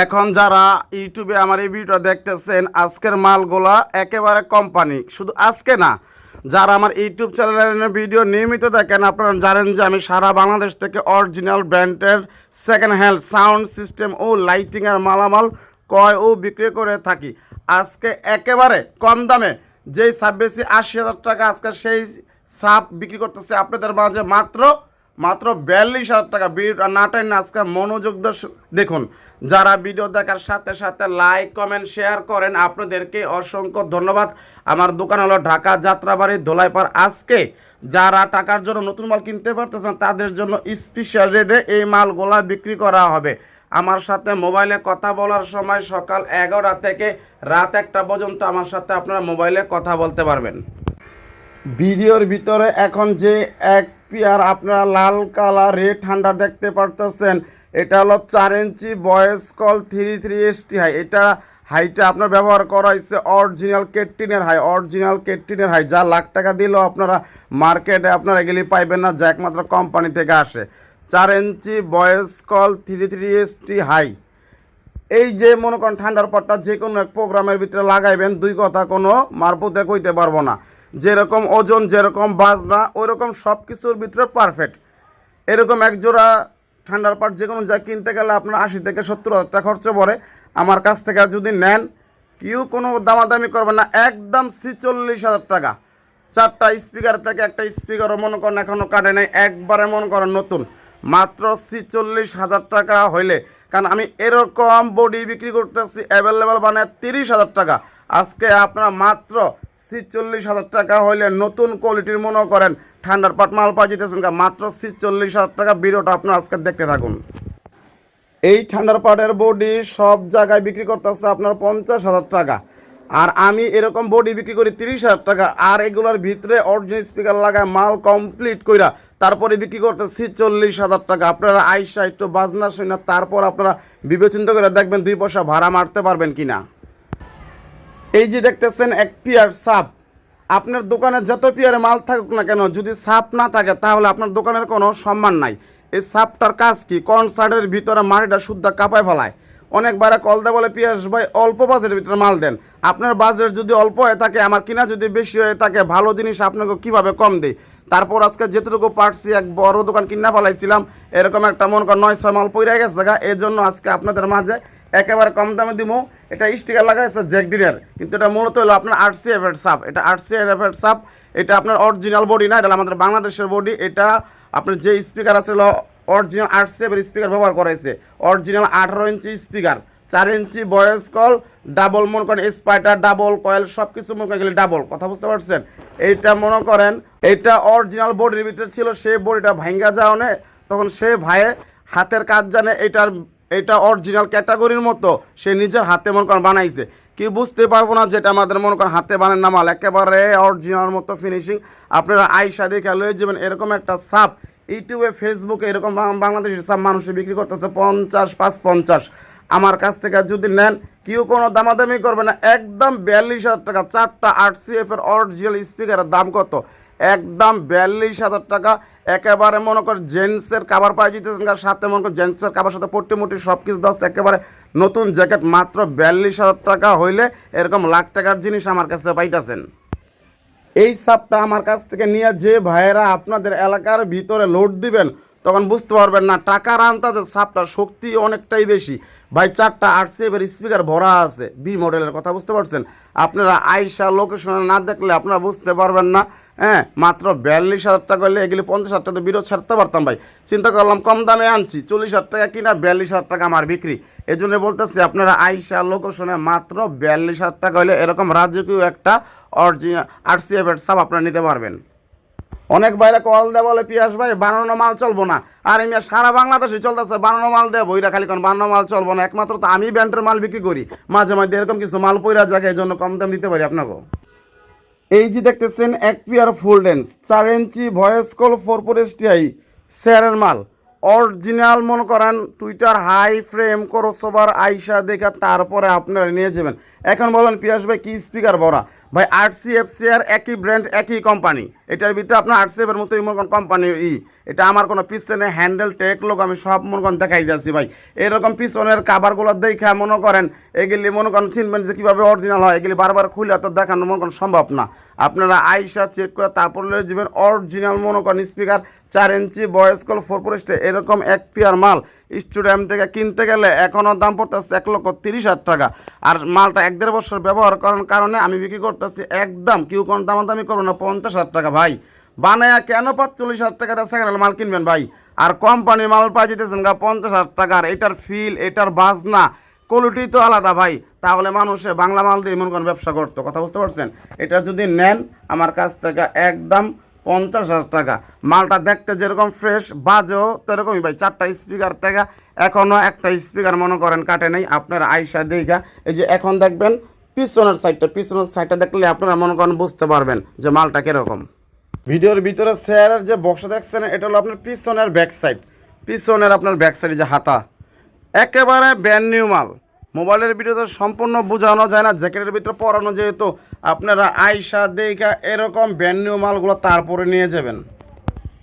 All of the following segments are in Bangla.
এখন যারা ইউটিউবে আমার এই ভিডিও দেখতেছেন, আজকের মালগুলা একেবারে কোম্পানি। শুধু আজকে না, যারা আমার ইউটিউব চ্যানেলের ভিডিও নিয়মিত দেখেন, আপনারা জানেন যে আমি সারা বাংলাদেশ থেকে অরিজিনাল ব্র্যান্ডের সেকেন্ড হ্যান্ড সাউন্ড সিস্টেম ও লাইটিংয়ের মালামাল ক্রয় ও বিক্রি করে থাকি। আজকে একেবারে কম দামে, যেই ছাব্বিশে আশি হাজার টাকা আজকে সেই সাপ বিক্রি করতেছে আপনাদের মাঝে মাত্র মাত্র বিয়াল্লিশ হাজার টাকা। ভিডিওটা না টাইন আজকে মনোযোগ দেখুন, যারা ভিডিও দেখার সাথে সাথে লাইক, কমেন্ট, শেয়ার করেন, আপনাদেরকে অসংখ্য ধন্যবাদ। আমার দোকান হলো ঢাকা যাত্রাবাড়ি ধোলাইপাড় আজকে যারা টাকার জন্য নতুন মাল কিনতে পারতেছেন, তাদের জন্য স্পেশাল রেটে এই মালগুলা বিক্রি করা হবে। আমার সাথে মোবাইলে কথা বলার সময় সকাল এগারোটা থেকে রাত একটা পর্যন্ত আমার সাথে আপনারা মোবাইলে কথা বলতে পারবেন। ভিডিওর ভিতরে এখন যে এক পিয়ার আপনারা লাল কালার রেড ঠান্ডা দেখতে পারতেছেন। এটা হলো চার inch voice coil three three ST high এটা হাইটা আপনার ব্যবহার করা হয়েছে অরিজিনাল কেটটিনের হাই অরিজিনাল কেটটিনের হাই যা লাখ টাকা দিলেও আপনারা মার্কেটে আপনারা এগুলি পাইবেন না যা একমাত্র কোম্পানি থেকে আসে। চার inch voice coil three three ST high এই যে মনে করেন ঠান্ডার পরটা যে কোনো এক প্রোগ্রামের ভিতরে লাগাইবেন, দুই কথা কোনো মারপুতে কইতে পারব না। যেরকম ওজন, যেরকম বাজনা ওইরকম সব কিছুর ভিতরে পারফেক্ট এরকম এক জোড়া ঠান্ডার পাট যে কোনো যা কিনতে গেলে আপনার আশি থেকে সত্তর হাজার টাকা খরচ পড়ে। আমার কাছ থেকে যদি নেন, কেউ কোনো দামাদামি করবে না, একদম ছিচল্লিশ হাজার টাকা। চারটা স্পিকার থেকে একটা স্পিকারও মনে করেন এখনও কাটে নাই, একবারে মনে করেন নতুন। মাত্র ছিচল্লিশ হাজার টাকা হইলে, কারণ আমি এরকম বডি বিক্রি করতেছি অ্যাভেলেবেল মানে তিরিশ হাজার টাকা। আজকে আপনারা মাত্র ছিচল্লিশ হাজার টাকা হইলে নতুন কোয়ালিটির মনে করেন। ঠান্ডার পাট মাল পাই যেতেছেন মাত্র ছিচল্লিশ হাজার টাকা। ভিডিওটা আপনারা আজকে দেখতে থাকুন। এই ঠান্ডার পাটের বডি সব জায়গায় বিক্রি করতেছে আপনার পঞ্চাশ হাজার টাকা। আর আমি এরকম বডি বিক্রি করি তিরিশ হাজার টাকা। আর এগুলোর ভিতরে অরিজিনাল স্পিকার লাগায় মাল কমপ্লিট কইরা তারপরে বিক্রি করতেছি চল্লিশ হাজার টাকা। আপনারা আইসা একটু বাজনা শুনে তারপর আপনারা বিবেচিত করে দেখবেন দুই পয়সা ভাড়া মারতে পারবেন কিনা। এই যে দেখতেছেন এক পিয়ার সাপ, আপনার দোকানে যত পিয়ারে মাল থাকুক না কেন, যদি সাপ না থাকে, তাহলে আপনার দোকানের কোনো সম্মান নাই। এই সাপটার কাজ কি? কনসার্টের ভিতরে মাটিটা শুদ্ধ কাপায় ফেলায়। অনেকবার কল দেয়, বলে, পিয়াস ভাই, অল্প বাজেটের ভিতরে মাল দেন। আপনার বাজেট যদি অল্প হয়ে থাকে, আমার কিনা যদি বেশি হয়ে থাকে, ভালো জিনিস আপনাকে কীভাবে কম দেয়? তারপর আজকে যেটুকু পারছি, এক বড় দোকান কিনা ফেলাইছিলাম। এরকম একটা, মন কর নয়, ছয় মাল পইরা গেছে এই জন্য আজকে আপনাদের মাঝে একেবারে কম দামে দিব এটা স্টিকার লাগাইছে জ্যাকডিনের কিন্তু এটা মূলত হলো আপনার আরসি এফের সাপ। এটা আরসি এফের সাপ। এটা আপনার অরিজিনাল বডি না, এটা আমাদের বাংলাদেশের বডি এটা আপনার যে স্পিকার আছে অরিজিনাল আরসি এফের স্পিকার ব্যবহার করাইছে। অরিজিনাল আঠারো ইঞ্চি স্পিকার চার ইঞ্চি ভয়েস কল ডাবল মনে করেন স্পাইটার ডাবল কয়েল সব কিছু মনে করেন গেলে ডাবল কথা বুঝতে পারছেন? এইটা মনে করেন, এইটা অরিজিনাল বডির ভিতরে ছিল, সেই বডিটা ভাঙ্গা যাওয়ানে তখন সে ভাইয়ে হাতের কাজ জানে এটার এটা অরিজিনাল ক্যাটাগরির মতো। সে নিজের হাতে মনে করেন বানাইছে। কি বুঝতে পারব না যেটা আমাদের মনে করেন হাতে বানান না মাল একেবারে অরিজিনাল মতো ফিনিশিং আপনারা আইসা দেখে লয়ে যাবেন এরকম একটা সাপ। ইউটিউবে, ফেসবুকে এরকম বাংলাদেশের সাপ মানুষে বিক্রি করতেছে পঞ্চাশ, পাঁচ পঞ্চাশ। আমার কাছ থেকে যদি নেন, কেউ কোনো দামাদামি করবে না। একদম বিয়াল্লিশ হাজার টাকা। চারটা আট সিএফ এর অরিজিনাল স্পিকারের দাম কত? একদম বিয়াল্লিশ হাজার টাকা। একেবারে মনে কর জেন্টসের কাবার পাই যেতেছেন সাথে মনে কর জেন্টসের কাবার সাথে পট্টি মুটি সব কিছু দশ একেবারে নতুন জ্যাকেট মাত্র বিয়াল্লিশ হাজার টাকা হইলে এরকম লাখ টাকার জিনিস আমার কাছে পাইতেছেন। এই সাপটা আমার কাছ থেকে নিয়ে যে ভাইয়েরা আপনাদের এলাকার ভিতরে লোড দিবেন তখন বুঝতে পারবেন না, টাকার আন্দাজে সাপটার শক্তি অনেকটাই বেশি। ভাই, চারটা আটসি এবার স্পিকার ভরা আছে বি মডেলের কথা বুঝতে পারছেন? আপনারা আইসা লোকেশনে না দেখলে আপনারা বুঝতে পারবেন না হ্যাঁ? মাত্র বিয়াল্লিশ হাজার টাকা হলে এগুলি পঞ্চাশ হাজার টাকা বিরোধ ছাড়তে পারতাম ভাই। চিন্তা করলাম কম দামে আনছি, চল্লিশ হাজার টাকা কিনা বিয়াল্লিশ হাজার টাকা আমার বিক্রি। এই জন্য বলতেছি, আপনারা আইসা লোকেশনে মাত্র বিয়াল্লিশ হাজার টাকা হলে এরকম রাজকীয় একটা অরিজিনাল আরসিএফ এর সাপ আপনারা নিতে পারবেন। অনেক বাইরে কল দেয়, বলে, পিয়াস ভাই, বানানো মাল চলবো না। আর আমি সারা বাংলাদেশে চলতেছে, বানানো মাল দেয় বইরা খালি কোন, বানানো মাল চলবো না। একমাত্র তো আমি ব্যান্ডের মাল বিক্রি করি। মাঝে মাঝে এরকম কিছু মাল পইরা জায়গায় এই জন্য কম দাম দিতে পারি আপনাকে। এই যে দেখতেছেন, এক পিয়ার ফুল ডেন্স চার inch voice coil, four four STI শেয়ারের মাল। অরিজিনাল, মনে করেন, টুইটার হাই ফ্রেম, ক্রসওভার, আইসা দেখা তারপরে আপনারা নিয়ে যাবেন। এখন বলেন, পিয়াস ভাই, কি স্পিকার ভরা ভাই আরসি এফসি আর একই ব্র্যান্ড একই কোম্পানি এটার ভিতরে আপনার আরসি এর মতোই মনে কোম্পানি ই। এটা আমার কোনো পিছনে হ্যান্ডেল টেক লোক, আমি সব মনে করেন দেখাই যাচ্ছি ভাই। এরকম পিছনের কাভারগুলো দেখে মনে করেন, এগুলি মনে করেন চিনবেন যে কীভাবে অরিজিনাল হয়। এগুলি বারবার খুলে তো দেখানো মনে করেন সম্ভব না। আপনারা আইসা চেক করে তারপর লয়ে যাবেন অরিজিনাল মনে করেন স্পিকার চার ইঞ্চি ভয়েস কল ফোর এরকম এক পিয়ার মাল। স্টুডিয়াম থেকে কিনতে গেলে এখনও দাম পড়তেছে এক লক্ষ তিরিশ হাজার টাকা। আর মালটা এক দেড় বছর ব্যবহার করার কারণে আমি বিক্রি করতেছি একদম কেউ কোনো দামাদামি করব না, পঞ্চাশ হাজার টাকা ভাই। বানায়া কেন পাঁচচল্লিশ হাজার টাকা সেকেন্ড মাল কিনবেন ভাই? আর কোম্পানির মাল পাই যেতেছেন গা পঞ্চাশ হাজার টাকার এটার ফিল এটার বাজনা কোয়ালিটি তো আলাদা ভাই। তাহলে মানুষে বাংলা মাল দিয়ে মনে করেন ব্যবসা করতো, কথা বুঝতে পারছেন? এটা যদি নেন, আমার কাছ থেকে একদম পঞ্চাশ হাজার টাকা। মালটা দেখতে যেরকম ফ্রেশ বাজেও সেরকমই ভাই। চারটা স্পিকার থেকে এখনও একটা স্পিকার মনে করেন কাটে নেই, আপনার আইসা দেখা। এই যে এখন দেখবেন, পিছনের সাইডটা পিছনের সাইডটা দেখলে আপনারা মনে করেন বুঝতে পারবেন যে মালটা কীরকম। ভিডিওর ভিতরে চেয়ারের যে বক্স দেখছেন, এটা হলো আপনার পিছনের ব্যাক সাইড পিছনের আপনার ব্যাক সাইডে যে হাতা। একেবারে ব্যান্ড নিউ মাল। মোবাইলের ভিডিওতে সম্পূর্ণ বোঝানো যায় না, জ্যাকেটের ভিতরে পরানো যেহেতু। আপনারা আয়সা দেখা এরকম ব্যান্ড নিউ মালগুলো তারপরে নিয়ে যাবেন।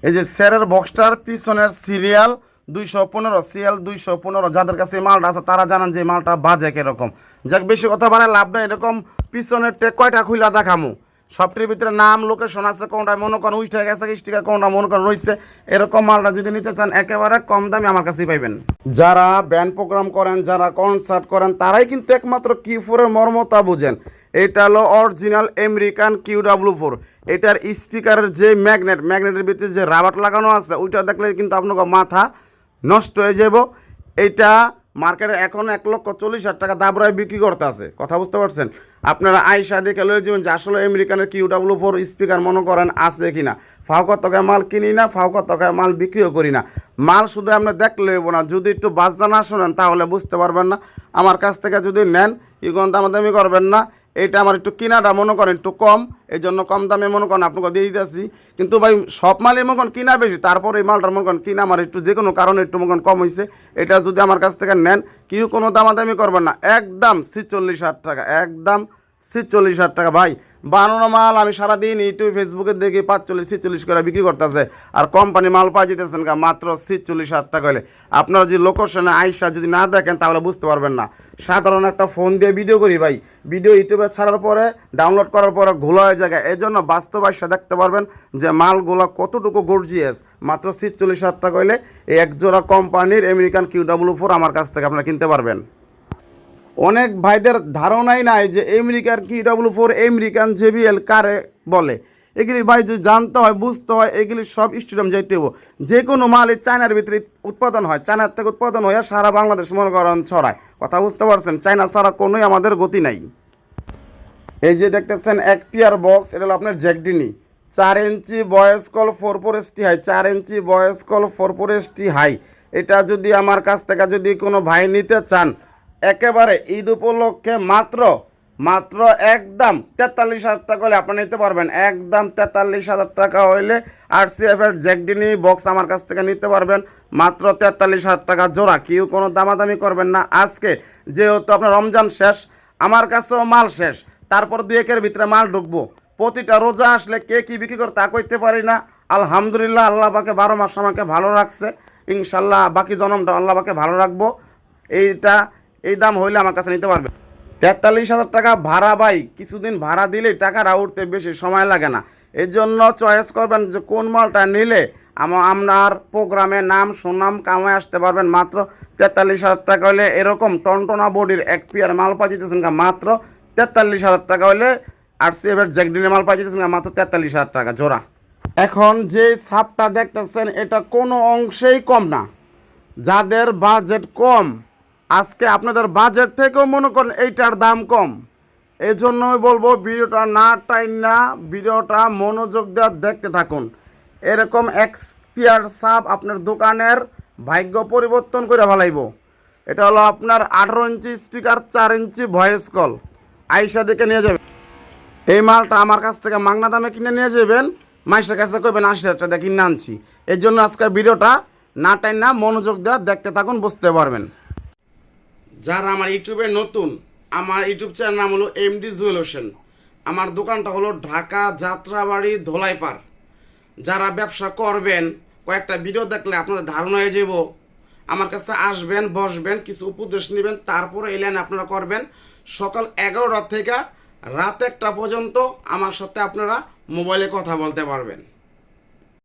এই যে স্যারের বক্সটার পিছনের সিরিয়াল দুইশো পনেরো সিরিয়াল দুইশো পনেরো, যাদের কাছে মালটা আছে, তারা জানান যে মালটা বাজে এরকম যাক, বেশি কথা বাড়ায় লাভ নেই, এরকম পিছনের টেক কয়টা খুইলা দেখামু। সবটির ভিতরে নাম লোকেশন আছে, কোনটা মনে করেন উইস্টার গেছে স্টিকার কোনটা মনে করেন রয়েছে, এরকম মালটা যদি নিতে চান, একেবারে কম দামে আমার কাছেই পাইবেন। যারা ব্যান্ড প্রোগ্রাম করেন, যারা কনসার্ট করেন, তারাই কিন্তু একমাত্র কি ফোরের মর্মতা বুঝেন। এটা হলো original American Q W four এটার স্পিকারের যে ম্যাগনেট ম্যাগনেটের ভিতরে যে রাবার লাগানো আছে, ওইটা দেখলে কিন্তু আপনাকে মাথা নষ্ট হয়ে যাব। এইটা মার্কেটে এখন এক লক্ষ চল্লিশ হাজার টাকা দাবরায় বিক্রি করতে আছে। কথা বুঝতে পারছেন? আপনারা আয়সা দেখে লয়ে যাবেন যে আসলে আমেরিকানের কিউ ডাব্লু ফোর স্পিকার মনে করেন আছে কি না ফাউকা তকায় মাল কিনি না ফাউকা তকায় মাল বিক্রিও করি না। মাল শুধু আপনি দেখলে হইব না, যদি একটু বাজনা না শোনেন তাহলে বুঝতে পারবেন না। আমার কাছ থেকে যদি নেন ইগন দামাদামি করবেন না। এটা আমার একটু কিনাটা মনে করেন একটু কম এই জন্য কম দামে মনে করেন আপনাকে দিয়ে দিতেছি। কিন্তু ভাই, সব মালই মনে করেন কিনা বেশি, তারপর এই মালটার মনে করেন কিনা আমার একটু যে কোনো কারণে একটু মনে কম হয়েছে এটা যদি আমার কাছ থেকে নেন, কেউ কোনো দামাদামি করবেন না। একদম ছিচল্লিশ হাজার টাকা, একদম ছিচল্লিশ হাজার টাকা। ভাই, বানানো মাল আমি সারাদিন ইউটিউব, ফেসবুকে দেখি পাঁচচল্লিশ, ছিচল্লিশ করে বিক্রি করতেছে। আর কোম্পানি মাল পাই যেতেছেন গা, মাত্র ছিচল্লিশ হাজার টাকা হলে আপনারা যদি লোকেশনে আইসা যদি না দেখেন, তাহলে বুঝতে পারবেন না। সাধারণ একটা ফোন দিয়ে ভিডিও করি ভাই। ভিডিও ইউটিউবে ছাড়ার পরে ডাউনলোড করার পরে ঘোলা হয়ে যায় এই জন্য বাস্তব আইসা দেখতে পারবেন যে মালগুলো কতটুকু গর্জিয়াস মাত্র ছিচল্লিশ হাজার টাকা হলে এই একজোড়া কোম্পানির আমেরিকান কিউ ডাব্লু ফোর আমার কাছ থেকে আপনারা কিনতে পারবেন। অনেক ভাইদের ধারণাই নাই যে আমেরিকার কি ডাব্লু ফোর আমেরিকান জেবিএল কারে বলে। এগুলি ভাই যদি জানতে হয়, বুঝতে হয়, এগুলি সব স্টেডিয়াম যাইতে হব যে কোনো মালই চায়নার ভিতরে উৎপাদন হয়, চায়নার থেকে উৎপাদন হয়ে সারা বাংলাদেশ মনে করেন ছড়ায়। কথা বুঝতে পারছেন? চায়না ছাড়া কোনোই আমাদের গতি নাই। এই যে দেখতেছেন, এক পিয়ার বক্স এটা হলো আপনার জ্যাকডিনি। চার ইঞ্চি voice coil four four ST high চার ইঞ্চি voice coil four four ST high এটা যদি আমার কাছ থেকে যদি কোনো ভাই নিতে চান একেবারে ঈদ উপলক্ষে মাত্র মাত্র একদম তেতাল্লিশ হাজার টাকা হলে আপনি নিতে পারবেন। একদম তেতাল্লিশ হাজার টাকা হইলে আর সি এফ এর জ্যাকডিনি বক্স আমার কাছ থেকে নিতে পারবেন। মাত্র তেতাল্লিশ হাজার টাকা জোড়া, কেউ কোনো দামাদামি করবেন না। আজকে যেহেতু আপনার রমজান শেষ, আমার কাছেও মাল শেষ, তারপর দুই একের ভিতরে মাল ঢুকবো। প্রতিটা রোজা আসলে কে কী বিক্রি করে তা করতে পারি না। আলহামদুলিল্লাহ আল্লাহ পাকে বারো মাস আমাকে ভালো রাখছে। ইনশাল্লাহ বাকি জনমটা আল্লাহ পাকে ভালো রাখব। এইটা এই দাম হইলে আমার কাছে নিতে পারবে। তেতাল্লিশ হাজার টাকা ভাড়া ভাই, কিছুদিন ভাড়া দিলেই টাকাটা উঠতে বেশি সময় লাগে না। এই জন্য চয়েস করবেন যে কোন মালটা নিলে আপনার প্রোগ্রামে নাম, সুনাম কামায় আসতে পারবেন। মাত্র তেতাল্লিশ হাজার টাকা হলে এরকম টনটনা বডির এক পিয়ার মাল পাইতেছেন মাত্র তেতাল্লিশ হাজার টাকা হলে আর সি এফের জ্যাকডিনের মাল পাইতেছেন মাত্র তেতাল্লিশ হাজার টাকা জোড়া। এখন যে ছাপটা দেখতেছেন, এটা কোনো অংশেই কম না। যাদের বাজেট কম আজকে আপনাদের বাজেট থেকেও মনে করেন এইটার দাম কম। এই জন্যই বলব ভিডিওটা না টাইম না ভিডিওটা মনোযোগ দেওয়া দেখতে থাকুন। এরকম এক্সপিয়ার সাপ আপনার দোকানের ভাগ্য পরিবর্তন করে ফেলাইব। এটা হলো আপনার আঠারো ইঞ্চি স্পিকার, চার ইঞ্চি ভয়েস কল। আইসা দেখে নিয়ে যাবে এই মালটা আমার কাছ থেকে মাংনা দামে কিনে নিয়ে যাবেন। মাইসের কাছে কইবেন আশি হাজার টাকা কিনে আনছি। এর জন্য আজকে ভিডিওটা না টাইম না মনোযোগ দেওয়া দেখতে থাকুন, বুঝতে পারবেন। যারা আমার ইউটিউবে নতুন, আমার ইউটিউব চ্যানেল নাম হলো এমডি জুয়েল হোসেন আমার দোকানটা হলো ঢাকা যাত্রাবাড়ি ধোলাইপার যারা ব্যবসা করবেন, কয়েকটা ভিডিও দেখলে আপনাদের ধারণা হয়ে যাব আমার কাছে আসবেন, বসবেন, কিছু উপদেশ নেবেন, তারপরে এই লাইন আপনারা করবেন। সকাল এগারোটা থেকে রাত একটা পর্যন্ত আমার সাথে আপনারা মোবাইলে কথা বলতে পারবেন।